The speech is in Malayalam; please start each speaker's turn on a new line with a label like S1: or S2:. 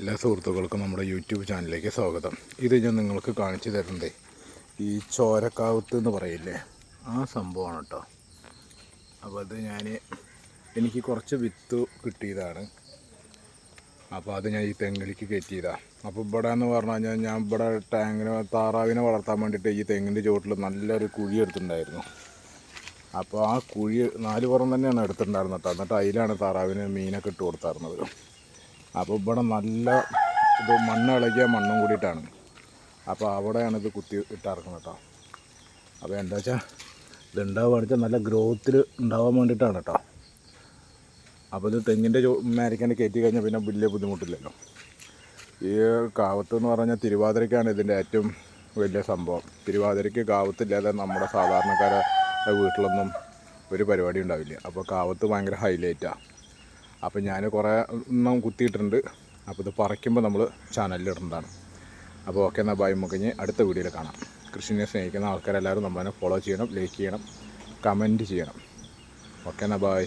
S1: എല്ലാ സുഹൃത്തുക്കൾക്കും നമ്മുടെ യൂട്യൂബ് ചാനലിലേക്ക് സ്വാഗതം. ഇത് ഞാൻ നിങ്ങൾക്ക് കാണിച്ചു തരണ്ടേ ഈ ചോരക്കാവത്ത് എന്ന് പറയില്ലേ? ആ സംഭവമാണ് കേട്ടോ. അപ്പോൾ അത് ഞാൻ എനിക്ക് കുറച്ച് വിത്ത് കിട്ടിയതാണ്. അപ്പോൾ അത് ഞാൻ ഈ തെങ്ങിലേക്ക് കയറ്റിയതാണ് അപ്പോൾ ഇവിടെ എന്ന് പറഞ്ഞു കഴിഞ്ഞാൽ ഞാൻ ഇവിടെ ടാങ്കിനെ താറാവിനെ വളർത്താൻ വേണ്ടിയിട്ട് ഈ തെങ്ങിന്റെ ചുവട്ടിൽ നല്ലൊരു കുഴി എടുത്തിട്ടുണ്ടായിരുന്നു. അപ്പോൾ ആ കുഴി നാല് പുറം തന്നെയാണ് എടുത്തിട്ടുണ്ടായിരുന്നത് കേട്ടോ. എന്നിട്ട് അതിലാണ് താറാവിന് മീനൊക്കെ ഇട്ട് കൊടുത്തായിരുന്നത്. അപ്പോൾ ഇവിടെ നല്ല ഇത് മണ്ണ് ഇളകിയ മണ്ണും കൂടിയിട്ടാണ്. അപ്പോൾ അവിടെയാണ് ഇത് കുത്തി ഇട്ടിറക്കുന്നത് കേട്ടോ അപ്പോൾ എന്താ വെച്ചാൽ ഇത് ഉണ്ടാവുക വെച്ചാൽ നല്ല ഗ്രോത്തിൽ ഉണ്ടാവാൻ വേണ്ടിയിട്ടാണ് കേട്ടോ അപ്പോൾ ഇത് തെങ്ങിന്റെ മേരക്കാണ്ട് കയറ്റി കഴിഞ്ഞാൽ പിന്നെ വലിയ ബുദ്ധിമുട്ടില്ലല്ലോ. ഈ കാവത്ത് എന്ന് പറഞ്ഞാൽ തിരുവാതിരയ്ക്കാണ് ഇതിന്റെ ഏറ്റവും വലിയ സംഭവം. തിരുവാതിരയ്ക്ക് കാവത്തില്ലാതെ നമ്മുടെ സാധാരണക്കാരെ വീട്ടിലൊന്നും ഒരു പരിപാടി ഉണ്ടാവില്ല. അപ്പോൾ കാവത്ത് ഭയങ്കര ഹൈലൈറ്റാണ് അപ്പോൾ ഞാൻ കുറേ എണ്ണം കുത്തിയിട്ടുണ്ട്. അപ്പോൾ ഇത് പറിക്കുമ്പോൾ നമ്മൾ ചാനലിൽ ഇടേണ്ടതാണ്. അപ്പോൾ ഓക്കെ എന്നാൽ ബൈ മുക്കഞ്ഞ് അടുത്ത വീഡിയോയിൽ കാണാം. കൃഷിനെ സ്നേഹിക്കുന്ന ആൾക്കാരെല്ലാവരും നമ്മളതിനെ ഫോളോ ചെയ്യണം ലൈക്ക് ചെയ്യണം കമന്റ് ചെയ്യണം. ഓക്കെ എന്നാൽ ബൈ